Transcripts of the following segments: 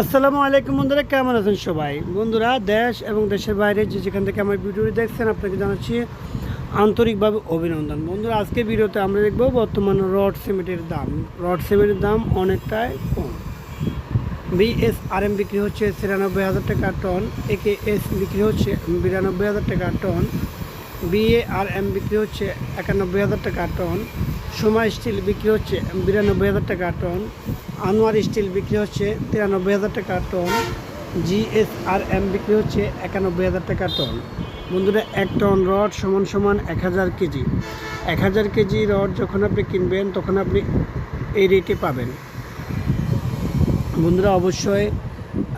আসসালামু আলাইকুম বন্ধুরা, কেমন আছেন সবাই? বন্ধুরা, দেশ এবং দেশের বাইরে যে যেখান থেকে আমার ভিডিওটি দেখছেন, আপনাকে জানাচ্ছি আন্তরিকভাবে অভিনন্দন। বন্ধুরা, আজকে ভিডিওতে আমরা দেখব বর্তমান রড সিমেন্টের দাম। রড সিমেন্টের দাম অনেকটাই কম। বিএস আর এম বিক্রি হচ্ছে ছিয়ানব্বই হাজার টাকা টন একে এস বিক্রি হচ্ছে বিরানব্বই হাজার টাকা টন বিএ আর এম বিক্রি হচ্ছে একানব্বই হাজার টাকা টন, সোমা স্টিল বিক্রি হচ্ছে বিরানব্বই হাজার টাকা টন আনোয়ার স্টিল বিক্রি হচ্ছে তিরানব্বই হাজার টাকা টন জিএস আর এম বিক্রি হচ্ছে একানব্বই হাজার টাকা টন। বন্ধুরা, এক টন রড সমান সমান এক হাজার কেজি। এক হাজার কেজি রড যখন আপনি কিনবেন, তখন আপনি এই রেটে পাবেন। বন্ধুরা, অবশ্যই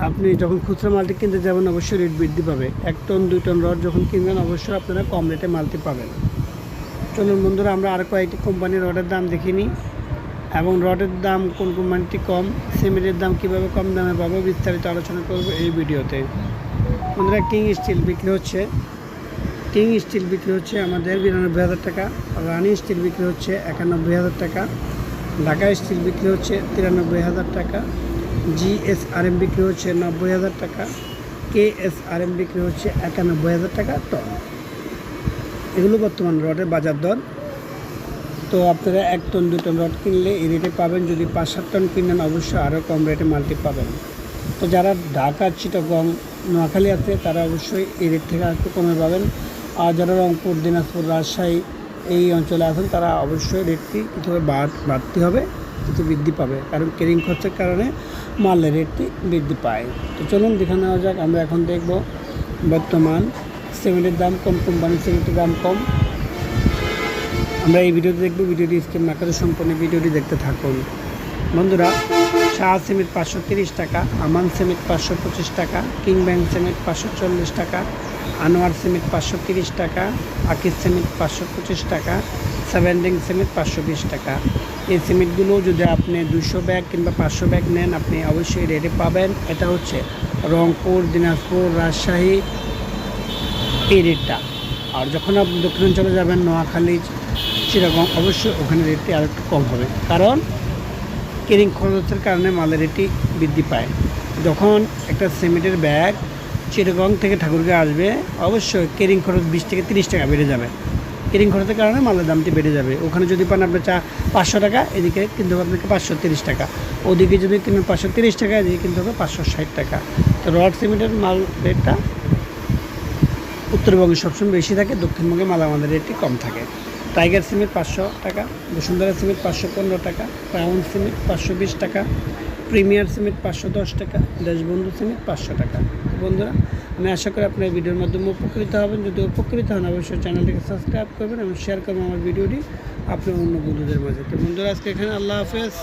আপনি যখন খুচরা মালটি কিনতে যাবেন, অবশ্যই রেট বৃদ্ধি পাবে। এক টন, দুই টন রড যখন কিনবেন, অবশ্যই আপনারা কম রেটে মালটি পাবেন। চলুন বন্ধুরা, আমরা আর কয়েকটি কোম্পানির রডের দাম দেখিনি। এবং রডের দাম কোন কোম্পানিটি কম, সিমেন্টের দাম কীভাবে কম দামে পাবো বিস্তারিত আলোচনা করব এই ভিডিওতে। বন্ধুরা কিং স্টিল বিক্রি হচ্ছে কিং স্টিল বিক্রি হচ্ছে আমাদের বিরানব্বই হাজার টাকা রানি স্টিল বিক্রি হচ্ছে একানব্বই হাজার টাকা ঢাকা স্টিল বিক্রি হচ্ছে তিরানব্বই হাজার টাকা জিএসআরএম বিক্রি হচ্ছে নব্বই হাজার টাকা কেএসআরএম বিক্রি হচ্ছে একানব্বই হাজার টাকা টন এগুলো বর্তমান রডের বাজার দর। তো আপনারা এক টন দু টন রড কিনলে এই রেটে পাবেন। যদি পাঁচ, সাত টন কিনেন, অবশ্যই আরও কম রেটে মালটি পাবেন। তো যারা ঢাকা, চিটাগং নোয়াখালী আছে তারা অবশ্যই এই রেট থেকে একটু কমে পাবেন। আর যারা রংপুর, দিনাজপুর, রাজশাহী এই অঞ্চলে আছেন, তারা অবশ্যই রেটটি বাড়- বাড়তি হবে কিছু বৃদ্ধি পাবে। কারণ কেরিং খরচের কারণে মালের রেটটি বৃদ্ধি পায়। তো চলুন, দেখে নেওয়া যাক। আমরা এখন দেখব বর্তমান সিমেন্টের দাম কম, কোম্পানির সিমেন্টের দাম কম। আমরা এই ভিডিওতে দেখব, ভিডিওটি স্ক্রিন আকারে সম্পূর্ণ ভিডিওটি দেখতে থাকুন। বন্ধুরা, শাহ সিমেন্ট পাঁচশো তিরিশ টাকা, আমান সিমেন্ট পাঁচশো পঁচিশ টাকা, কিং ব্যাংক সিমেন্ট পাঁচশো চল্লিশ টাকা, আনোয়ার সিমেন্ট পাঁচশো তিরিশ টাকা, আকিস সিমেন্ট পাঁচশো পঁচিশ টাকা সেভেন সেভেন্ডিং সিমেন্ট পাঁচশো বিশ টাকা। এই সিমেন্টগুলো যদি আপনি দুশো ব্যাগ কিংবা পাঁচশো ব্যাগ নেন, আপনি অবশ্যই রেটে পাবেন। এটা হচ্ছে রংপুর, দিনাজপুর, রাজশাহী, এই রেটটা। আর যখন আপনি দক্ষিণাঞ্চলে যাবেন, নোয়াখালী সেরকম অবশ্যই ওখানে রেটটি আর একটু কম হবে। কারণ কেরিং খরচের কারণে মালের রেটটি বৃদ্ধি পায়। যখন একটা সিমেন্টের ব্যাগ চিটাগং থেকে ঠাকুরগাঁ আসবে, অবশ্যই কেরিং খরচ বিশ থেকে তিরিশ টাকা বেড়ে যাবে। কেরিং খরচের কারণে মালের দামটি বেড়ে যাবে। ওখানে যদি পান আপনার চা পাঁচশো টাকা, এদিকে কিনতে হবে আপনাকে পাঁচশো তিরিশ টাকা। ওদিকে যদি কিনেন পাঁচশো তিরিশ টাকা, এদিকে কিনতে হবে পাঁচশো ষাট টাকা। তো রড সিমেন্টের মাল রেটটা উত্তরবঙ্গে সবসময় বেশি থাকে, দক্ষিণবঙ্গে মাল আমাদের রেটটি কম থাকে। টাইগার সিমেন্ট পাঁচশো টাকা, বসুন্ধরা সিমেন্ট পাঁচশো পনেরো টাকা ক্রাউন সিমেন্ট পাঁচশো বিশ টাকা, প্রিমিয়ার সিমেন্ট পাঁচশো দশ টাকা, দেশবন্ধু সিমেন্ট পাঁচশো টাকা। বন্ধুরা, আমি আশা করি আপনার ভিডিওর মাধ্যমে উপকৃত হবেন। যদি উপকৃত হন, অবশ্যই চ্যানেলটিকে সাবস্ক্রাইব করবেন এবং শেয়ার করবেন আমার ভিডিওটি আপনার অন্য বন্ধুদের মাঝে। তো বন্ধুরা, আজকে এখানে আল্লাহ হাফেজ।